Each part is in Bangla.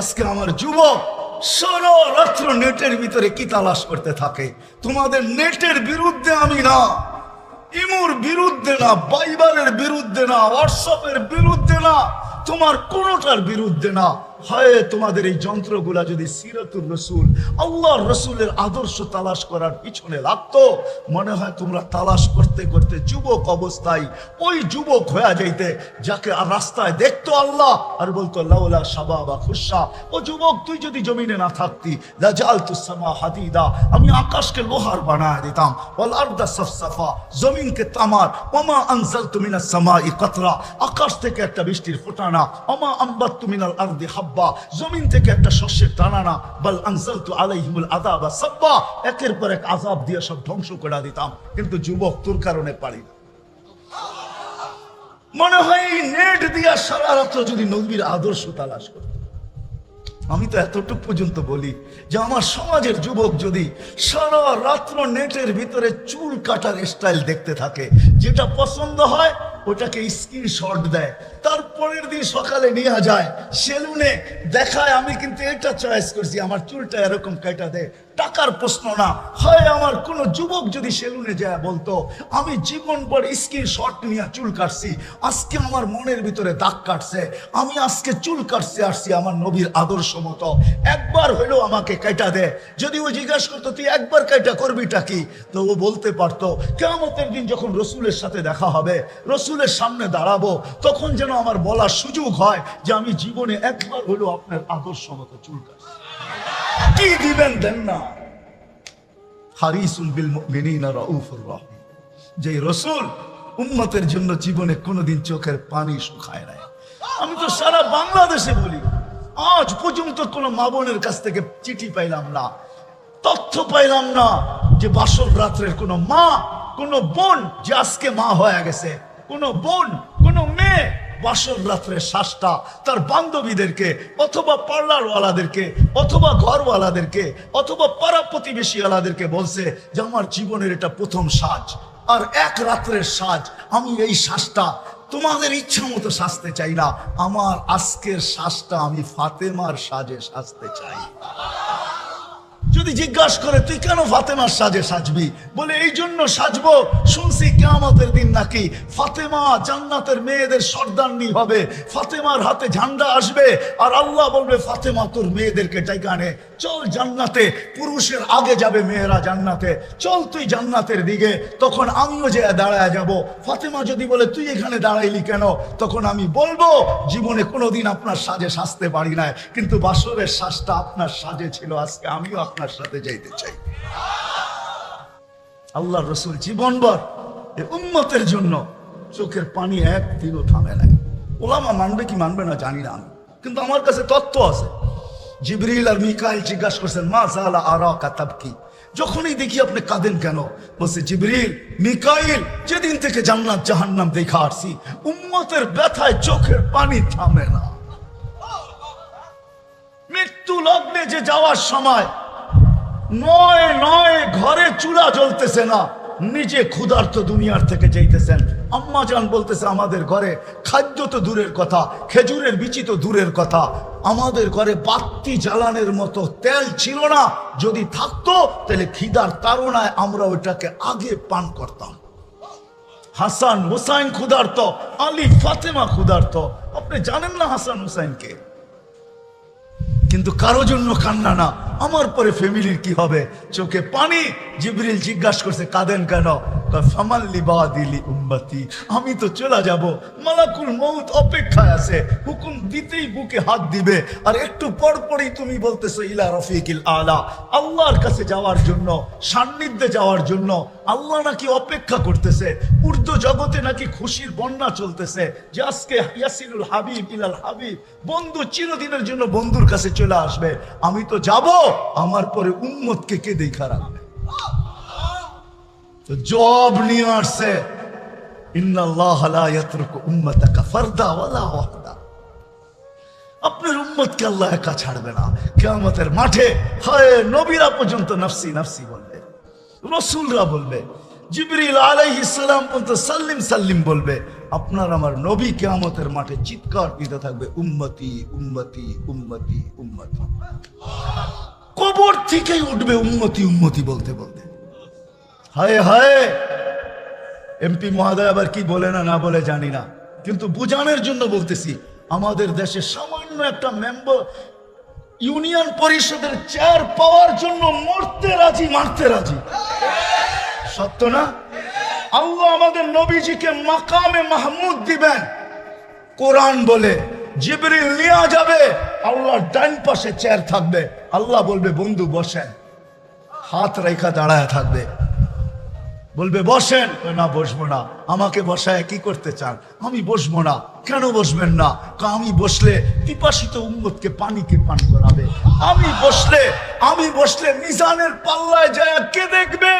আজকে আমার যুবক সারা রাত্র নেটের ভিতরে কি তালাশ করতে থাকে? তোমাদের নেটের বিরুদ্ধে আমি না, ইমুর বিরুদ্ধে না, বাইবারের বিরুদ্ধে না হোয়াটসঅ্যাপের বিরুদ্ধে না, তোমার কোনোটার বিরুদ্ধে না। হয় তোমাদের এই যন্ত্রগুলা যদি সিরাতুর রসুল আল্লাহর রসুলের আদর্শ তালাশ করার পিছনে লাগতো, মনে হয় তোমরা তালাশ করতে করতে যুবক অবস্থায় ওই যুবক হয়ে যাইতে, যাকে আর রাস্তায় দেখতো আল্লাহ, আর বলতো, লাউলা সাবা বা খুশা। ও যুবক, তুই যদি জমিনে না থাকতি লাজাল তুসামা হাদিদা। আমি আকাশকে লোহার বানায় দিতাম, ওয়াল আরদা সাফসাফা। জমিনকে তামার, ওমা আনজালতু মিনাস সামাই কতরা। আকাশ থেকে একটা বৃষ্টির ফোঁটানা, ওমা আম্বাতু মিনাল আরদি হাব্বা জমিন থেকে একটা শস্যের দানা না বল আনজালতু আলাইহিমুল আযাবা সাব্বা। একের পর এক আযাব দিয়ে সব ধ্বংস করে দিতাম। কিন্তু যুবক তোর কারণে পারি না। মনে হয় এই নেট দিয়া সারা রাত্র যদি নবীর আদর্শ তালাশ করত। আমি তো এতটুকু পর্যন্ত বলি যে আমার সমাজের যুবক যদি সারা রাত্র নেটের ভিতরে চুল কাটার স্টাইল দেখতে থাকে যেটা পছন্দ হয়, ওটাকে স্ক্রিনশট দেয়। তারপরের দিন সকালে নিয়ে যায়, সেলুনে দেখায়, আমি কিন্তু এটা চয়েস করছি, আমার চুলটা এরকম কাটা দে। টাকার প্রশ্ন না। হয় আমার কোনো যুবক যদি সেলুনে যায় বলতো, আমি জীবন পর স্ক্রিনশট নিয়ে চুল কাটছি, আজকে আমার মনের ভিতরে দাগ কাটছে, আমি আজকে চুল কাটছে, আসছি আমার নবীর আদর্শ মতো। একবার হলেও আমাকে কেটা দে। যদি ও জিজ্ঞাসা করতো, তুই একবার কাইটা করবিটা কি? তো ও বলতে পারতো কেমতের দিন যখন রসুলের সাথে দেখা হবে, রসুলের সামনে দাঁড়াবো, তখন যেন আমার বলার সুযোগ হয় যে আমি জীবনে একবার হইলেও আপনার আদর্শ মতো চুল কি দিবেন দেন না? হারিসুল বিল মুমিনিনা রাউফুর রহিম। যে রসুল জন্য জীবনে কোনোদিন চোখের পানি শুকায় নাই। আমি তো সারা বাংলাদেশে বলি, আজ পর্যন্ত কোনো মা বোনের কাছ থেকে চিঠি পাইলাম না, তথ্য পাইলাম না যে বাসর রাত্রের কোনো মা কোনো বোন যে আজকে মা হয়ে গেছে, কোনো বোন, কোনো মেয়ে বাসর রাত্রের শ্বাসটা তার বান্ধবীদেরকে অথবা পার্লারওয়ালাদেরকে অথবা ঘরওয়ালাদেরকে অথবা পাড়া প্রতিবেশীওয়ালাদেরকে বলছে যে, আমার জীবনের এটা প্রথম সাজ আর এক রাত্রের সাজ। আমি এই শ্বাসটা তোমাদের ইচ্ছা মতো সাজতে চাই না। আমার আজকের শ্বাসটা আমি ফাতেমার সাজে সাজতে চাই। যদি জিজ্ঞাসা করে, তুই কেন ফাতেমার সাজে সাজবি? বলে, এই জন্য সাজবো। শুনছি কেয়ামতের দিন নাকি ফাতেমা জান্নাতের মেয়েদের সর্দারনি হবে। ফাতেমার হাতে ঝান্ডা আসবে আর আল্লাহ বলবে, ফাতেমা তোর মেয়েদেরকে ডাইকানে চল জান্নাতে, পুরুষের আগে যাবে, মেয়েরা জান্নাতে। চল তুই জান্নাতের দিকে, তখন আমিও যে দাঁড়ায় যাব। ফাতেমা যদি বলে, তুই এখানে দাঁড়াইলি কেন? তখন আমি বলব, জীবনে কোনোদিন আপনার সাজে সাজতে পারি না কিন্তু বাসরের শ্বাসটা আপনার সাজে ছিল আজকে, আমিও আপনার সাথে যাইতে চাই। আল্লাহ রসুল জীবনভর এ উন্মতের জন্য চোখের পানি এক একদিনও থামে নাই। ওলামা মানবে কি মানবে না জানি না আমি। কিন্তু আমার কাছে তথ্য আছে। জিবরিল আর মিকাইল জিজ্ঞাসা করছেন, মা জালা আরা কাতাব কি যখনই দেখি আপনি কাঁদেন কেন? বলছে, জিবরিল, মিকাইল, যেদিন থেকে জান্নাত জাহান্নাম দেখা আসছি, উম্মতের ব্যথায় চোখের পানি থামে না। মৃত্যু লগ্নে যে যাওয়ার সময় নয় নয় ঘরে চুলা জ্বলতেছে না নিজে ক্ষুধার্ত দুনিয়ার থেকে যাইতেছেন। আম্মা জান বলতেছে, আমাদের ঘরে খাদ্য তো দূরের কথা, খেজুরের বিচি তো দূরের কথা। আমাদের ঘরে বাত্তি জ্বালানের মতো তেল ছিল না। যদি থাকতো, তাহলে খিদার তাড়নায় আমরা ওইটাকে আগে পান করতাম। হাসান হুসাইন ক্ষুধার্ত, আলী ফাতেমা ক্ষুধার্ত। আপনি জানেন না হাসান হুসাইনকে? কিন্তু কারও জন্য কান্না না। আমার পরে ফ্যামিলির কি হবে? চোখে পানি? জিবরিল জিজ্ঞাসা করছে, কাঁদেন কেন? আমি তো চলে যাব। মালাকুল মৌত অপেক্ষায় আছে। হুকুম দিতেই বুকে হাত দিবে। আর একটু পর পরই তুমি বলতেছো, ইলা রফিকিল আলা। আল্লাহর কাছে যাওয়ার জন্য, সান্নিধ্যে যাওয়ার জন্য আল্লাহ নাকি অপেক্ষা করতেছে। উর্দু জগতে নাকি খুশির বন্যা চলতেছে। যে আজকে ইয়াসিলুল হাবিব ইলাল হাবিব, বন্ধু চিরদিনের জন্য বন্ধুর কাছে চলে আসবে। আমি তো যাব, আমার পরে উম্মতকে কে দেখা রাখবে? তো জব নিয়ে আসছে আপনার উম্মতকে আল্লাহ একা ছাড়বে না। কিয়ামতের মাঠে, হয় নবীরা পর্যন্ত নাফসি নাফসি বলবে। রসুলরা বলবে, জিবরিল আলাইহিস সালাম পর্যন্ত সাল্লিম সাল্লিম বলবে। আপনার আমার নবী কেয়ামতের মাঠে চিৎকার দিতে থাকবে, উম্মতি উম্মতি উম্মতি উম্মতি। কবর থেকেই উঠবে উন্মতি উন্মতি বলতে বলতে। হায় হায়! এমপি মহোদয় আবার কি বলে না না বলে জানি না। কিন্তু বুঝানোর জন্য বলতেছি, আমাদের দেশে সামান্য একটা মেম্বার ইউনিয়ন পরিষদের চেয়ার পাওয়ার জন্য মরতে রাজি, মারতে রাজি। সত্য না? আল্লাহ আমাদের নবীজিকে মাকামে মাহমুদ দিবেন। কোরআন বলে, জিবরিল নিয়ে যাবে, আল্লাহর ডান পাশে চেয়ার থাকবে। আল্লাহ বলবে, বন্ধু, বসেন। হাত রেখা দাঁড়ায় থাকবে। বলবে বসেন। না বসবো না। আমাকে বসায় কি করতে চান? আমি বসবো না। কেন বসবেন না? আমি বসলে পিপাসিত উম্মতকে পানিকে পান করাবে। আমি বসলে আমি বসলে মিজানের পাল্লায় যায় কে দেখবে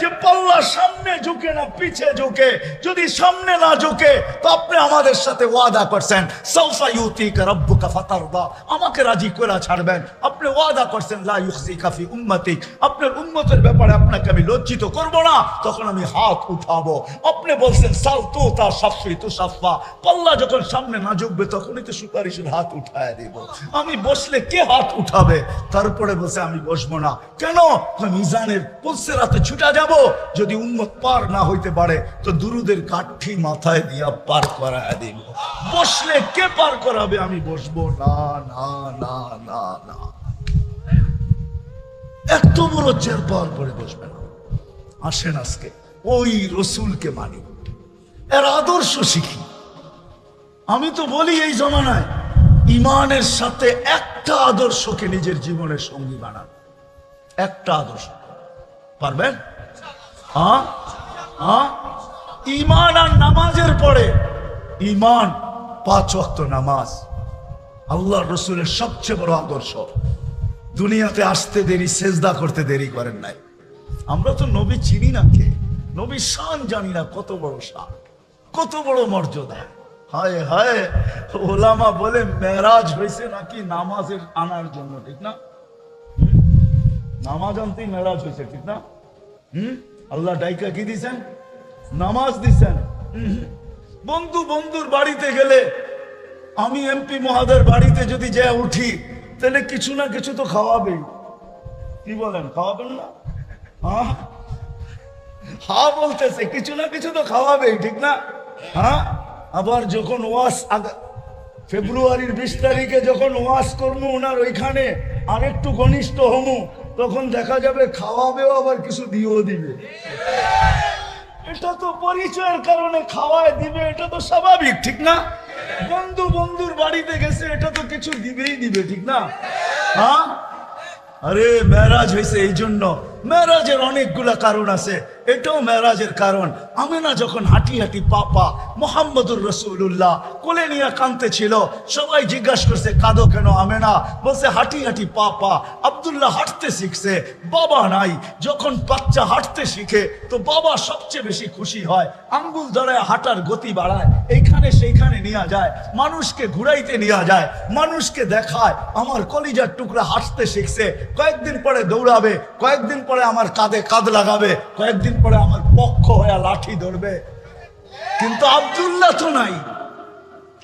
যে পাল্লা সামনে ঝুঁকে না পিছে ঝুঁকে? যদি সামনে না ঝুঁকে, তো আপনি আমাদের সাথে ওয়াদা করছেন। সৌফা ইউতিকা রব্বুকা ফাতারদা। আমাকে রাজি করে ছাড়বেন। আপনি ওয়াদা করছেন, লা ইউখজিকা ফি উম্মতিক। আপনার উম্মতের ব্যাপারে আপনাকে আমি লজ্জিত করব না, তখন আমি হাত উঠাবো। আপনি বলছেন সাল তো তা সাফি তো সাফা। পাল্লা যখন সামনে না ঝুঁকবে, তখনই তো সুপারিশের হাত উঠায় দেব। আমি বসলে কে হাত উঠাবে? তারপরে বলছে, আমি বসবো না। কেন? মিজানের পলসে রাতে ছুটা যাব। যদি উম্মত পার না হইতে পারে, তো দুরুদের কাঠি মাথায় দিয়া পার করায় দিব। বসলে কে পার করাবে? আমি বসবো না না না না না। এত বড় চেয়ার পাওয়ার পরে বসবে না। আসেন আজকে। ওই রসুলকে মানি। এর আদর্শ শিখি। আমি তো বলি এই জমানায়, ইমানের সাথে একটা আদর্শকে নিজের জীবনের সঙ্গী বানান। একটা আদর্শ। পারবেন? হ্যাঁ? হ্যাঁ? ইমান আর নামাজের পরে, ইমান পাঁচ ওয়াক্ত নামাজ। আল্লাহ রসুলের সবচেয়ে বড় আদর্শ। দুনিয়াতে আসতে দেরি, সেজদা করতে দেরি করেন নাই। আমরা তো নবী চিনি না কে? নবী শান জানি না কত বড় শান, কত বড় মর্যাদা। হায় হায়, ওলামা বলে মেরাজ হয়েছে নাকি নামাজের আনার জন্য, ঠিক না? নামাজ আনতেই মেরাজ হয়েছে, ঠিক না? হুম? আল্লাহ ডাইকা কি দিছেন? নামাজ দিছেন। বন্ধু বন্ধুর বাড়িতে গেলে আমি এমপি মহাদের বাড়িতে যদি যা উঠি, তাহলে কিছু না কিছু তো খাওয়াবেই। কি বলেন, খাওয়াবেন না? হ্যাঁ? হ্যাঁ বলতেছে, কিছু না কিছু তো খাওয়াবেই, ঠিক না? হ্যাঁ? আবার যখন আগা- ফেব্রুয়ারির বিশ তারিখে যখন ওয়াস করব ওনার ওইখানে আরেকটু ঘনিষ্ঠ হমু, তখন দেখা যাবে খাওয়াবেও আবার কিছু দিয়েও দিবে। এটা তো পরিচয়ের কারণে খাওয়ায় দিবে, এটা তো স্বাভাবিক, ঠিক না? বন্ধু বন্ধুর বাড়িতে গেছে, এটা তো কিছু দিবেই দিবে, ঠিক না? হ্যাঁ? আরে মেরাজ হয়েছে এই জন্য মেরাজের অনেকগুলা কারণ আছে। এটাও মেরাজের কারণ। আমেনা যখন হাঁটি হাঁটি পাপা মোহাম্মদুর রসুল্লাহ কোলে নিয়ে কানতে ছিল সবাই জিজ্ঞাসা করছে, কাঁদো কেন আমেনা? বলছে, হাঁটি হাঁটি পাপা, আব্দুল্লাহ হাঁটতে শিখছে, বাবা নাই। যখন বাচ্চা হাঁটতে শিখে, তো বাবা সবচেয়ে বেশি খুশি হয়। আঙ্গুল ধরায় হাঁটার গতি বাড়ায়, এইখানে সেইখানে নিয়ে যায়, মানুষকে ঘুরাইতে নিয়ে যায়, মানুষকে দেখায়, আমার কলিজার টুকরা হাঁটতে শিখছে, কয়েকদিন পরে দৌড়াবে, কয়েকদিন পরে আমার কাঁধে কাঁধ লাগাবে, কয়েকদিন পরে আমার পক্ষ হয়ে লাঠি ধরবে। কিন্তু আবদুল্লাহ তো নাই।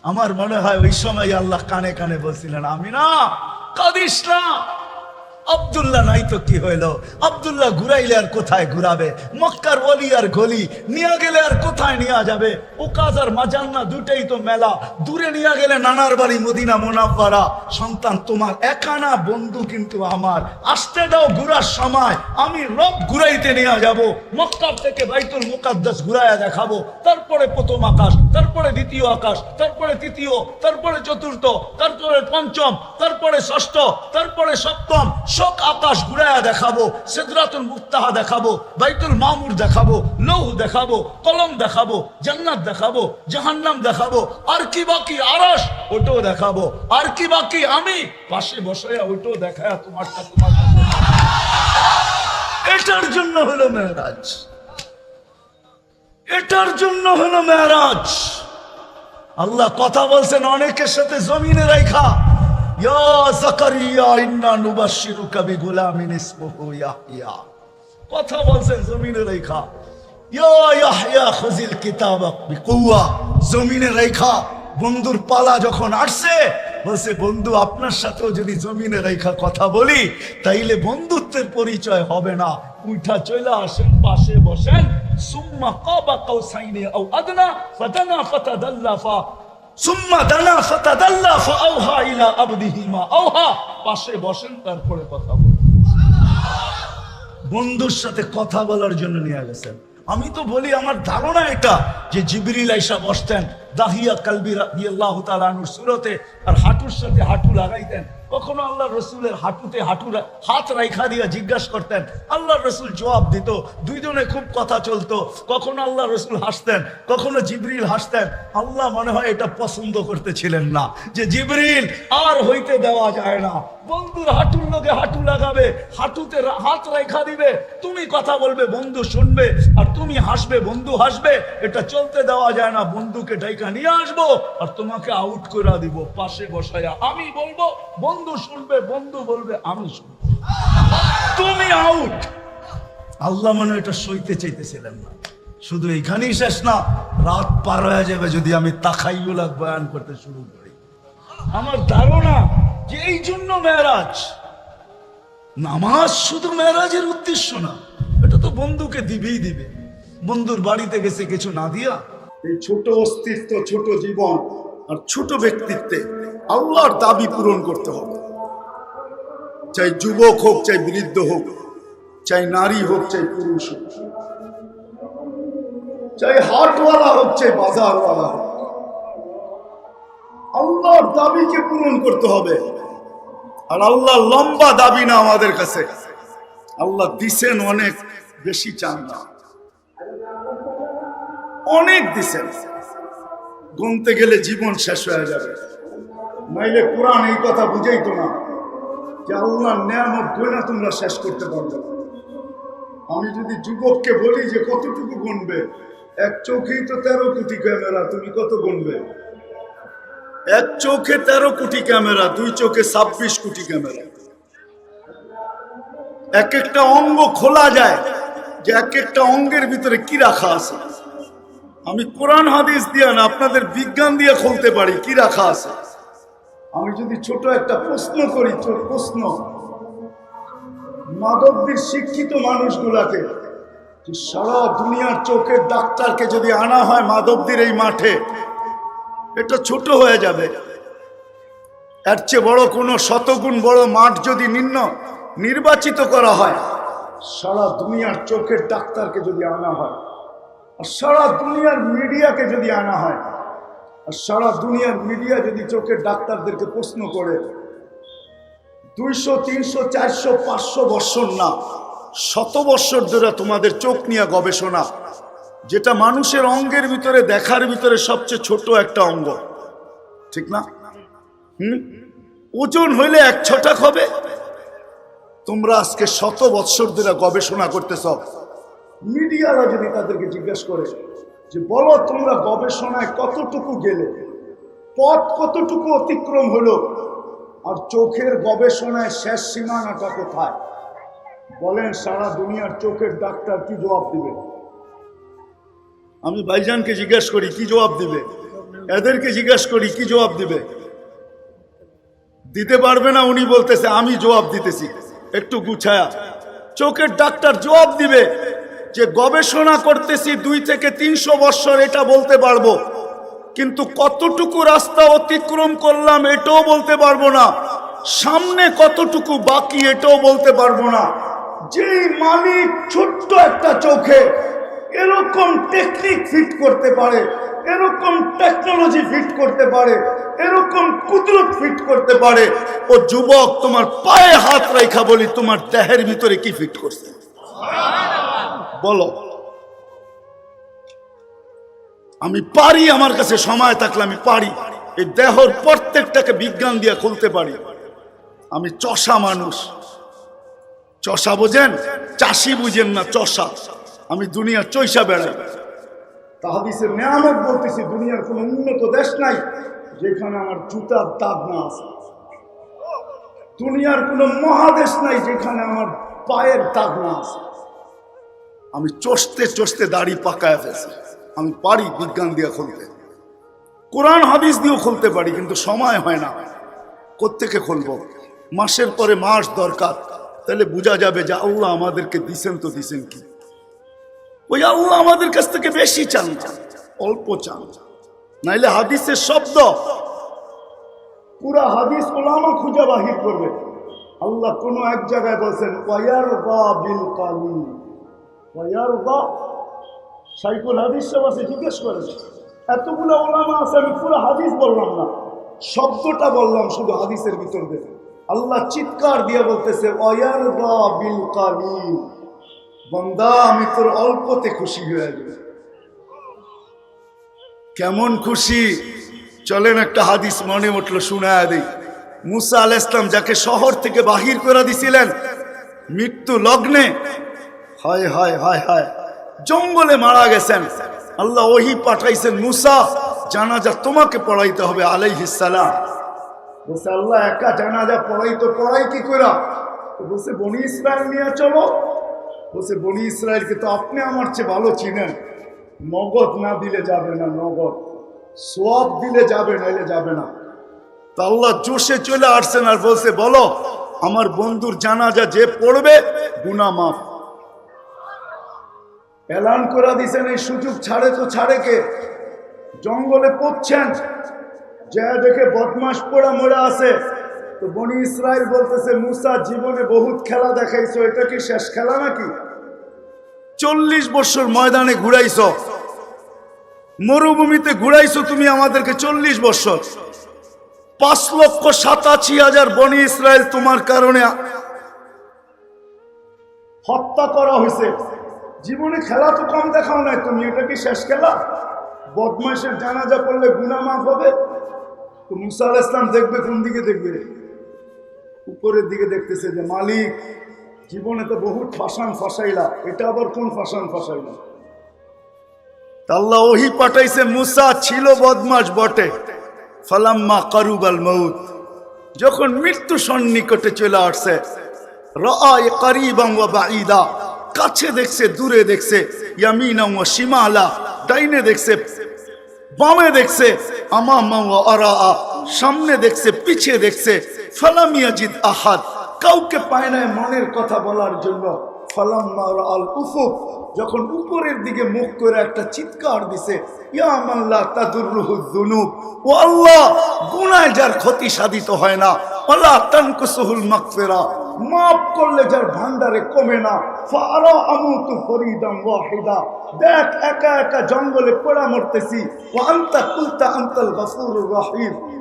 আমার মনে হয় ওই সময় আল্লাহ কানে কানে বলছিলেন আমি না কাঁদিস না। আব্দুল্লাহ নাই তো কি হইল? আব্দুল্লাহ ঘুরাইলে আর কোথায় ঘুরাবে? মক্কার অলি আর গলি, নিয়ে গেলে আর কোথায় নিয়ে যাবে? ওকাজ আর মাজান্না দুটাই তো মেলা। দূরে নিয়ে গেলে নানার বাড়ি মদিনা মোনাব্বারা। সন্তান তোমার একানা বন্ধু কিন্তু আমার। আসতে দাও ঘুরার সময়। আমি রব ঘুরাইতে নিয়ে যাব। মক্কার থেকে বাইতুল মুকাদ্দাস ঘুরাইয়া দেখাবো। তারপরে প্রথম আকাশ, তারপরে দ্বিতীয় আকাশ, তারপরে তৃতীয়, তারপরে চতুর্থ, তারপরে পঞ্চম, তারপরে ষষ্ঠ, তারপরে সপ্তম শোক আকাশ ঘুরাইয়া দেখাবো, সেদরাতুল মুক্তাহা দেখাবো, বাইতুল মামুর দেখাবো, লৌহ দেখাবো, কলম দেখাবো, জান্নাত দেখাবো, জাহান্নাম দেখাবো, আর কি বাকি আরস ওটাও দেখাবো। আর কি বাকি আমি, পাশে বসে ওটাও দেখায় তোমার এটার জন্য হলো মেহরাজ এটার জন্য হলো মেহরাজ আল্লাহ কথা বলছেন অনেকের সাথে জমিনে রেখা বন্ধুর পালা যখন আসছে, বলছে, বন্ধু, আপনার সাথেও যদি জমিনে রেখা কথা বলি, তাইলে বন্ধুত্বের পরিচয় হবে না। উঠা চলে আসেন, পাশে বসেন। সুম্মা কাবা ফা সুম্মা দানা পাশে বসেন তারপরে কথা বন্ধুর সাথে কথা বলার জন্য নিয়ে গেছেন। আমি তো বলি, আমার ধারণা এটা যে জিবরিল আইসা বসতেন, দাহিয়া কালবি তাআলা আনহুর সুরতে, আর হাঁটুর সাথে হাঁটু লাগাইতেন। কখনো আল্লাহ রসুলের হাঁটুতে হাঁটু হাত রাইখা দিয়া জিজ্ঞাসা করতেন আল্লাহ রসুল জবাব দিত, দুইজনে খুব কথা চলতো। কখনো আল্লাহ রসুল হাসতেন, কখনো জিবরিল হাসতেন। আল্লাহ মনে হয় এটা পছন্দ করতেছিলেন না, যে জিবরিল আর হইতে দেওয়া যায় না। বন্ধুর হাঁটুর লোকে হাঁটু লাগাবে, হাঁটুতে হাত রেখা দিবে, তুমি কথা বলবে, বন্ধু শুনবে, আর তুমি হাসবে, বন্ধু হাসবে, এটা চলতে দেওয়া যায় না। বন্ধুকে ডাইকা নিয়ে আসব আর তোমাকে আউট করে দিব। পাশে বসায়া আমি বলব, বন্ধু শুনবে, বন্ধু বলবে, আমি শুনব। তুমি আউট আল্লাহ মনে এটা সইতে চাইতেছিলেন না। শুধু এখানেই শেষ না, রাত পার হয়ে যাবে যদি আমি তাকাইগুলা বয়ান করতে শুরু করি। আমার ধারণা যে এই জন্য মেয়েরাজ, নামাজ শুধু মেয়েরাজের উদ্দেশ্য না, এটা তো বন্ধুকে দিবেই দিবে। বন্ধুর বাড়িতে গেছে কিছু না দিয়া? এই ছোট অস্তিত্ব, ছোট জীবন আর ছোট ব্যক্তিত্বে আল্লাহর দাবি পূরণ করতে হবে। চাই যুবক হোক, চাই বৃদ্ধ হোক, চাই নারী হোক, চাই পুরুষ হোক, চাই হাটওয়ালা হোক, চাই বাজারওয়ালা হোক। আল্লাহর দাবিকে পূরণ করতে হবে। আর আল্লাহ লম্বা দাবি না আমাদের কাছে। আল্লাহ দিছেন অনেক, বেশি চান না। অনেক দিছেন। গুনতে গেলে জীবন শেষ হয়ে যাবে। নাইলে কোরআন এই কথা বুঝেইতো না যে আল্লাহ নিয়ামত গইনা তোমরা শেষ করতে পারবে না। আমি যদি যুবককে বলি যে কতটুকু গুনবে? এক চোখেই তো তেরো কোটি ক্যামেরা, তুমি কত গুনবে? এক চোখে তেরো কোটি ক্যামেরা, দুই চোখে ছাব্বিশ কোটি ক্যামেরা। এক একটা অঙ্গ খোলা যায় যে এক একটা অঙ্গের ভিতরে কি রাখা আছে? আমি কোরআন হাদিস দিয়ে না, আপনাদের বিজ্ঞান দিয়ে খুলতে পারি, কি রাখা আছে? আমি যদি ছোট একটা প্রশ্ন করি প্রশ্ন, মাদকদের শিক্ষিত মানুষগুলাকে সারা দুনিয়ার চোখের ডাক্তারকে যদি আনা হয় মাদকদের এই মাঠে, এটা ছোট হয়ে যাবে। এর চেয়ে বড় কোনো শতগুণ বড় মাঠ যদি নিম্ন নির্বাচিত করা হয়, সারা দুনিয়ার চোখের ডাক্তারকে যদি আনা হয় সারা দুনিয়ার মিডিয়াকে যদি আনা হয়, আর সারা দুনিয়ার মিডিয়া যদি চোখের ডাক্তারদেরকে প্রশ্ন করে, দুইশো, তিনশো, চারশো, পাঁচশো বৎসর না, শত বৎসর ধরে তোমাদের চোখ নিয়ে গবেষণা, যেটা মানুষের অঙ্গের ভিতরে, দেখার ভিতরে সবচেয়ে ছোট একটা অঙ্গ। ঠিক না? হুম? ওজন হইলে এক ছটাক হবে। তোমরা আজকে শত বৎসর ধরে গবেষণা করতেছ। মিডিয়ারা যদি তাদেরকে জিজ্ঞেস করে যে, বলো তোমরা গবেষণায় কতটুকু গেলে? পথ কতটুকু অতিক্রম হলো? আর চোখের গবেষণায় শেষ সীমানাটা কোথায়? বলেন, সারা দুনিয়ার চোখের ডাক্তার কি জবাব দিবে? আমি ভাইজানকে জিজ্ঞেস করি, কি জবাব দিবে? এদেরকে জিজ্ঞেস করি, কি জবাব দিবে? দিতে পারবে না, উনি বলতেছে, আমি জবাব দিতেছি। একটু গুছায়া, চোখের ডাক্তার জবাব দিবে? যে গবেষণা করতেছি দুই থেকে তিনশো বৎসর এটা বলতে পারব। কিন্তু কতটুকু রাস্তা অতিক্রম করলাম এটাও বলতে পারব না। সামনে কতটুকু বাকি এটাও বলতে পারব না। যেই মালিক ছোট্ট একটা চোখে এরকম টেকনিক ফিট করতে পারে, এরকম টেকনোলজি ফিট করতে পারে, এরকম কুদরত ফিট করতে পারে, ও যুবক, তোমার পায়ে হাত রেখা বলি, তোমার দেহের ভিতরে কি ফিট করছে? বলো। আমি পারি, আমার কাছে সময় থাকলে আমি পারি। এই দেহর প্রত্যেকটাকে বিজ্ঞান দিয়ে খুলতে পারি। আমি চষা মানুষ। চষা বোঝেন? চাষি বুঝেন না চষা। আমি দুনিয়ার চৈসা বেড়াই। তাহাদিসের নেয়ামত বলতেছি, দুনিয়ার কোনো উন্নত দেশ নাই যেখানে আমার জুতার দাগ না আছে। দুনিয়ার কোনো মহাদেশ নাই যেখানে আমার পায়ের দাগ না আছে। আমি চষতে চষতে দাড়ি পাকায় ফেলছি। আমি পারি বিজ্ঞান দিয়ে খুলতে। কোরআন, হাদিস দিয়েও খুলতে পারি, কিন্তু সময় হয় না। কোত্থেকে খুলবো? মাসের পরে মাস দরকার। তাহলে বোঝা যাবে যে আল্লাহ আমাদেরকে দিছেন তো দিছেন কি? ওই আল্লাহ আমাদের কাছ থেকে বেশি চান। অল্প চান। নাইলে হাদিসের শব্দ। পুরা হাদিস ওলামা খুঁজে বাহির করবে। আল্লাহ কোনো এক জায়গায় বলছেন ওয়ার বা বিল কালি ওয়ার বা সাইকুল হাদিস সব আছে জিজ্ঞেস করেছে, এতগুলো ওলামা আছে, আমি পুরো হাদিস বললাম না, শব্দটা বললাম শুধু হাদিসের ভিতর দিয়ে। আল্লাহ চিৎকার দিয়ে বলতেছে ওয়ার বা বিল কালি বন্দা, আমি তোর অল্পতে খুশি হয়ে যাবে কেমন খুশি? চলেন একটা হাদিস মনে উঠল, শোনায় দিই। মুসা আল ইসলাম যাকে শহর থেকে বাহির করে দিছিলেন, মৃত্যু লগ্নে হায় হায় হায় হায়। জঙ্গলে মারা গেছেন। আল্লাহ ওহি পাঠাইছেন, মুসা, জানাজা তোমাকে পড়াইতে হবে আলাইহিস সালাম। বলছে, আল্লাহ একা জানাজা পড়াই তো পড়াই কি করা বলছে, বনি ইসরায়েল নিয়ে চলো। বলছে, বনি ইসরায়েলকে তো আপনি আমার চেয়ে ভালো চিনেন। নগদ না দিলে যাবে না, নগদ। সোয়াব দিলে যাবে, নাইলে যাবে না। তা আল্লাহ জোশে চলে আসছেন আর বলছে, বলো, আমার বন্ধুর জানাজা যে পড়বে গুনা মাফ। এলান করে দিছেন এই সুযোগ ছাড়ে তো ছাড়ে কে? জঙ্গলে পড়ছেন যে দেখে বদমাস পড়া মরে আছে। তো বনি ইসরায়েল বলতেছে, মুসা জীবনে বহুত খেলা দেখাইছো, এটা কি শেষ খেলা নাকি? চল্লিশ বছর ময়দানে ঘুরাইছ। মরুভূমিতে ঘুরাইছো তুমি আমাদেরকে চল্লিশ বছর। পাঁচ লক্ষ সাতাশি হাজার বনি ইসরায়েল তোমার কারণে হত্যা করা হয়েছে। জীবনে খেলা তো কম দেখাও নাই তুমি, এটা কি শেষ খেলা? বদমাসের জানাজা করলে গুনা মাফ হবে? তো মুসা ইসলাম দেখবে, কোন দিকে দেখবে উপরের দিকে দেখতেছে যে, মালিক, জীবনে তো বহুত ফাঁসান ফাঁসাইলা, এটা আবার কোন ফাঁসান ফাঁসাইলা? তা আল্লাহ ওহি পাঠাইছে, মুসা ছিল বদমাস বটে। ফালাম্মা কারুবাল মৌত যখন মৃত্যু সন্নিকটে চলে আসছে রায় কারিবাং ওয়া বাঈদা। কাছে দেখছে, দূরে দেখছে শিমালা, ডাইনে দেখছে, বামে দেখছে, আমামা মামা আরা সামনে দেখছে পিছিয়ে দেখছে ফালামিয়াজিদ আহাদ। কাউকে পায় নাই মনের কথা বলার জন্য। যখন উপরের দিকে মুখ করে একটা চিৎকার দিছে ও আল্লাহ যার ক্ষতি সাধিত হয় না আল্লাহ করলে যার কমে না দেখ একা একা জঙ্গলে পড়া মরতেছি আন্তা কুলতা আন্তাল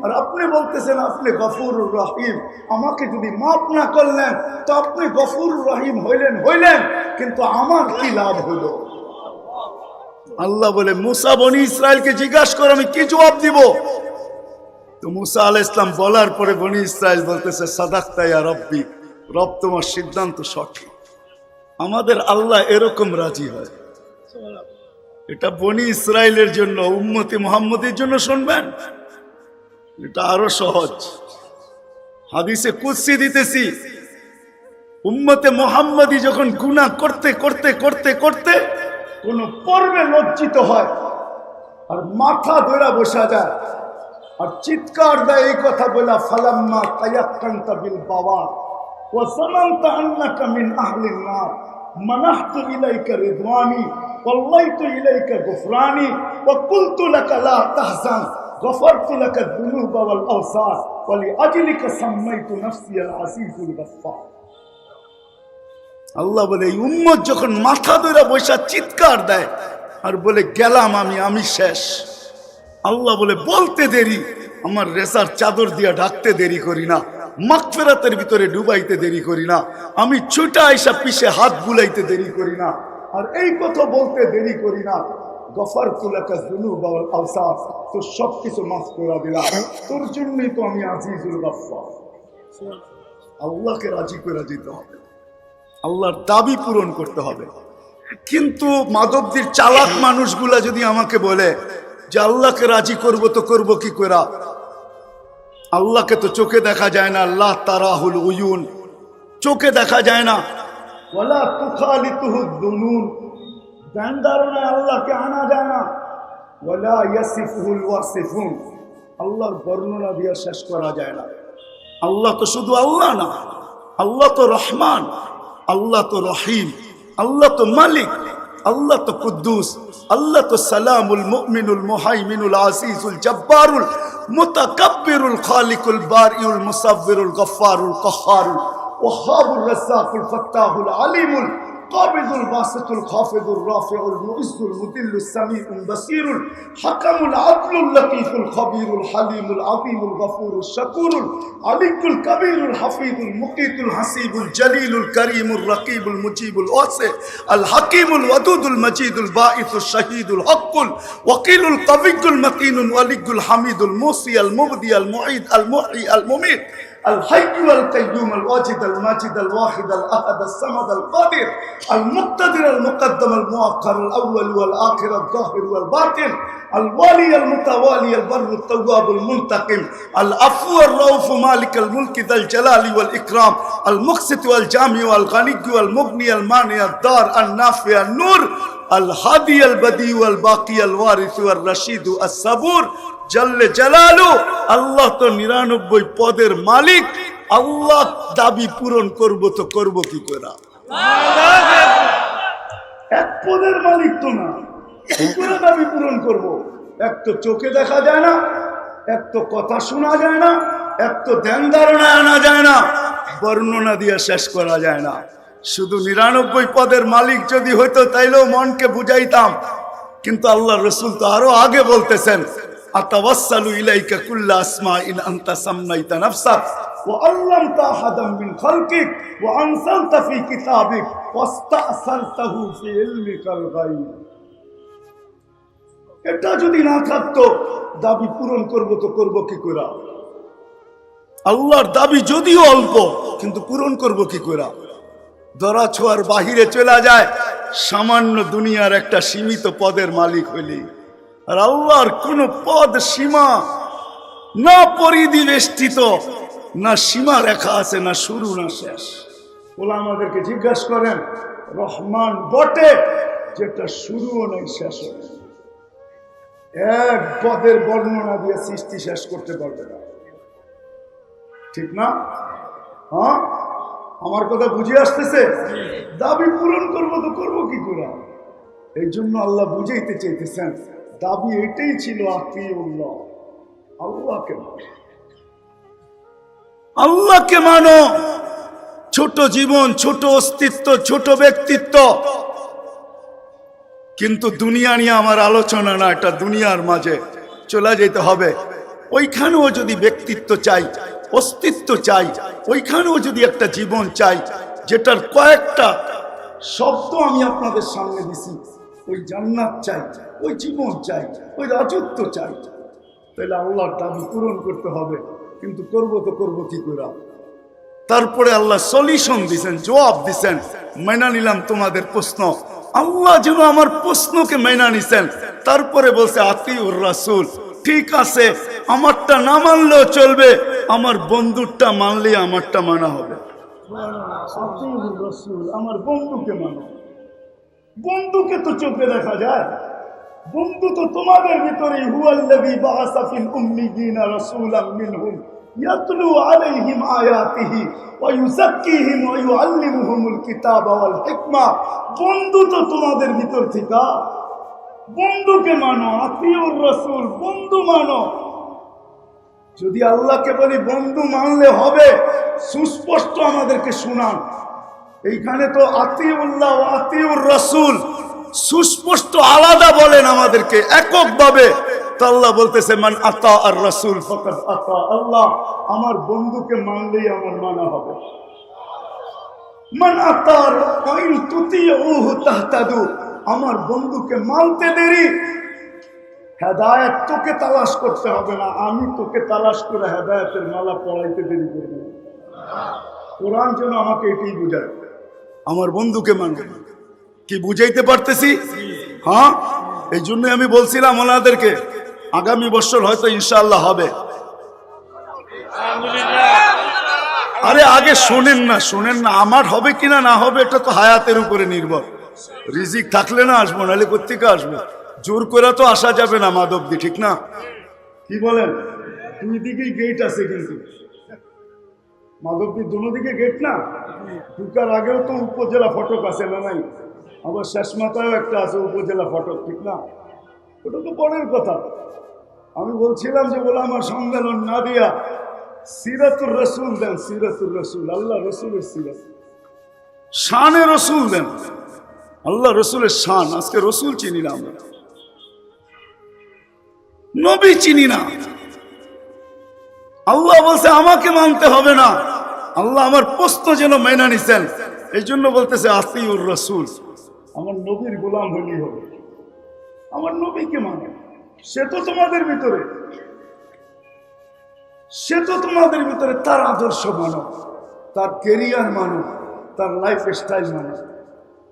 আর আপনি বলতেছেন, আপনি গফুর রহিম। আমাকে যদি মাফ না করলেন, তো আপনি গফুরুর রহিম হইলেন হইলেন। কিন্তু আমার কি লাভ হলো আল্লাহ বলে, মুসা বনি ইসরায়েলকে জিজ্ঞাসা করে, আমি কি জবাব দিব? তো মুসা আল ইসলাম বলার পরে বনি ইসরায়েল বলতেছে, সাদাক্তা ইয়া রব্বি, রব তোমার সিদ্ধান্ত সঠিক। আমাদের আল্লাহ এরকম রাজি হয়। এটা বনি ইসরায়েলের জন্য, উম্মতি মোহাম্মদের জন্য শুনবেন। এটা আরও সহজ। হাদিসে কুৎসি দিতেছি, উম্মতে মোহাম্মদী যখন গুনাহ করতে করতে করতে করতে কোন পর্বে লজ্জিত হয়, আর মাথা ধরা বসা যায়, আর চিৎকার দেয় এই কথা বলা, ফালাম্মা তায়াক্কান্তা বিল বাবা ও সনন্ত আন্নাকা মিন আহলিন নার, মানাহতু ইলাইকা রিদওয়ানি, ওয়াল্লাইতু ইলাইকা গুফরানি, ওয়া কুলতু লাকা লা غفرت لك الذنوب والأوصار ولأجلك سميت نفسي العزيز الغفار আল্লাহ বলে এই উম্মত যখন মাথা ধরে বৈশা চিৎকার দেয় আর বলে গেলাম আমি আমি শেষ আল্লাহ বলে বলতে দেরি আমার রেসার চাদর দিয়া ঢাকতে দেরি করি না মাকফেরাতের ভিতরে ডুবাইতে দেরি করি না আমি ছুটা আইসা পিছে হাত বুলাইতে দেরি করি না আর এই কথা বলতে দেরি করি না গফার তুলাকা জুনু বাবার আওসাস তোর সব কিছু মাফ করে দিলাম। তোর জন্যই তো আমি আজিজুল গফার আল্লাহকে রাজি করে দিতে হবে। আল্লাহর দাবি পূরণ করতে হবে। কিন্তু মাধবদীর চালাক মানুষগুলা যদি আমাকে বলে যে আল্লাহকে রাজি করব তো করব কি করা আল্লাহকে তো চোখে দেখা যায় না। আল্লাহ তারাহুল উয়ুন। চোখে দেখা যায় না। ওয়ালা তুখালিতুহু দুনুন। ধ্যান ধারণায় আল্লাহকে আনা যায় না ওয়ালা ইয়াসিফুল ওয়াসিফুন আল্লাহর বর্ণনা দিয়ে শেষ করা যায় না আল্লাহ তো শুধু আল্লাহ না আল্লাহ তো রহমান আল্লাহ তো রহিম আল্লাহ তো মালিক আল্লাহ তো কুদ্দুস আল্লাহ তো সালামুল মুমিনুল মুহাইমিনুল আসিসুল জব্বারুল মুতাকাব্বিরুল খালিকুল বারিউল মুসাব্বিরুল গফফারুল কহ্হারুল ওয়াহাবুর রাজ্জাকুল ফাত্তাহুল আলিমুল قابض الباسط الخافض الرافع المعز المذل السميع البصير الحكم العدل اللطيف الخبير الحليم العظيم الغفور الشكور العلي الكبير الحفيظ المقيت الحسيب الجليل الكريم الرقيب المجيب الواسع الحكيم الودود المجيد الباعث الشهيد الحق الوكيل القوي المتين الولي الحميد الموصي المبدي المعيد المحيي المميت الحي والقيوم الواجد الماجد الواحد الأحد الصمد القادر المقتدر المقدم المؤخر الأول والآخر الظاهر والباطن الوالي المتوالي البر التواب المنتقم العفو الرؤوف مالك الملك ذا الجلال والإكرام المقسط والجامع والغني والمغني المانع الدار النافع النور الهادي البديع والباقي الوارث والرشيد الصبور জাল্লে জালালু, আল্লাহ তো নিরানব্বই পদের মালিক। আল্লাহ দাবি পূরণ করব তো করব কি করে? এক পদের মালিক তো না দাবি পূরণ করব? এক তো চোখে দেখা যায় না, এক তো কথা শোনা যায় না, এক তো ধ্যান ধারণা আনা যায় না, বর্ণনা দিয়ে শেষ করা যায় না। শুধু নিরানব্বই পদের মালিক যদি হইতো, তাইলেও মনকে বুঝাইতাম। কিন্তু আল্লাহ রসুল তো আরও আগে বলতেছেন আতাওয়াসসালু ইলাইকা কুল্লা আসমা ইন আনতা সামনাইতা নাফসাক ওয়া আল্লামতা হাদাম মিন খালকিক। ওয়া ফি কিতাবিক। ওয়াস্তাসালতাহু ফি ইলমিকাল গায়ব। এটা যদি না থাকতো, দাবি পূরণ করব তো করব কি করে? আল্লাহর দাবি যদিও অল্প, কিন্তু পূরণ করব কি করে? ধরা ছোঁয়ার বাহিরে চলে যায়, সামান্য দুনিয়ার একটা সীমিত পদের মালিক হইলেই। আর আল্লাহর কোন পদ, সীমা না পরিধি বেষ্টিত, না সীমা রেখা আছে, না শুরু, না শেষ। ওলা আমাদেরকে জিজ্ঞাসা করেন, রহমান বটে, যেটা শুরুও নেই শেষ এক পদের বর্ণনা দিয়ে সৃষ্টি শেষ করতে পারবে না। ঠিক না? হ্যাঁ? আমার কথা বুঝে আসতেছে? দাবি পূরণ করব তো করব কি করে? এই জন্য আল্লাহ বুঝাইতে চাইতেছেন। দাবি এটাই ছিল আল্লাহকে আল্লাহকে মানো। ছোট জীবন, ছোট অস্তিত্ব, ছোট ব্যক্তিত্ব। কিন্তু দুনিয়া নিয়ে আমার আলোচনা না, এটা দুনিয়ার মাঝে চলে যেতে হবে। ওইখানেও যদি ব্যক্তিত্ব চাই, অস্তিত্ব চাই, ওইখানেও যদি একটা জীবন চাই, যেটার কয়েকটা শব্দ আমি আপনাদের সামনে দিছি, ওই জান্নাত চাই। ওই জীবন চাই, ওই রাজত্ব চাই। তাহলে আল্লাহর দাবি পূরণ করতে হবে, কিন্তু করব তো করব কি করে? তারপরে আল্লাহ সলিউশন দিছেন, জবাব দিছেন, মেনা নিলাম তোমাদের প্রশ্ন। আল্লাহ যেন আমার প্রশ্নকে মেনা নিছেন। তারপরে বলছে, আতিউর রাসুল, ঠিক আছে, আমারটা না মানলেও চলবে, আমার বন্ধুরটা মানলে আমারটা মানা হবে। আমার বন্ধুকে মানো। বন্ধুকে তো চোখে দেখা যায়। বন্ধু তো তোমাদের ভিতরে হুয়াল্লাযী বাআসা ফিল উম্মিয়িনা রাসূলাম মিনহুম ইয়াতলু আলাইহিম আয়াতিহি ওয়া ইউযাক্কিহিম ওয়া ইউআল্লিমুহুমুল কিতাবা ওয়াল হিকমা। বন্ধু তো তোমাদের ভিতর থেকে, বন্ধুকে মানো, আতিউর রাসূল, বন্ধু মানো। যদি আল্লাহকে বলি বন্ধু মানলে হবে, সুস্পষ্ট আমাদেরকে শোনান। এইখানে তো আতিউল্লাহ আতিউর রসুল। সুস্পষ্ট আলাদা বলেন আমাদেরকে, এককভাবে। তো আল্লাহ বলতেছে, মান আতা আর রসুল ফকত আতা আল্লাহ। আমার বন্ধুকে মানলেই আমার মানা হবে। মান উহু তাহতাদু। আমার বন্ধুকে মানতে দেরি। হেদায়েত তোকে তালাশ করতে হবে না, আমি তোকে তালাশ করে হেদায়েতের মালা পড়াইতে দেরি করব। কোরআন যেন আমাকে এটাই বুঝায়। আমার বন্ধুকে মানবে কি বুঝাইতে পারতেছি? হ্যাঁ? এই জন্য আমি বলছিলাম ওনাদেরকে, আগামী বছর হয়তো ইনশাল্লাহ হবে। আরে আগে শোনেন না শোনেন না, আমার হবে কিনা না হবে এটা তো হায়াতের উপরে নির্ভর। রিজিক থাকলে না আসব, নাহলে কোথেকে আসব? জোর করে তো আসা যাবে না মাধবদি, ঠিক না? কি বলেন? দুই দিকেই গেট আছে কিন্তু। মাধবদীর দুনো গেট না? ঢুকার আগেও তো উপজেলা ফটক আছে না নাই? আবার শেষ মাথায়ও একটা আছে, উপজেলা ফটক, ঠিক না? ওটা তো পরের কথা। আমি বলছিলাম যে বলে আমার সম্মেলন না দিয়া সিরাতুর রসুল দেন, সিরাতুর রসুল, আল্লাহ রসুলের সিরাত। শানে রসুল দেন। আল্লাহ রসুলের শান, আজকে রসুল চিনি না আমরা। নবী চিনি না। আল্লাহ বলছে, আমাকে মানতে হবে না। আল্লাহ আমার প্রশ্ন যেন মেনা নিছেন। এই জন্য বলতেছে আসিউর রসুল। আমার নবীর গোলাম হলেই হবে। আমার নবীকে মানে। সে তো তোমাদের ভিতরে। সে তো তোমাদের ভিতরে তার আদর্শ মানো তার কেরিয়ার মানো তার লাইফ স্টাইল মানো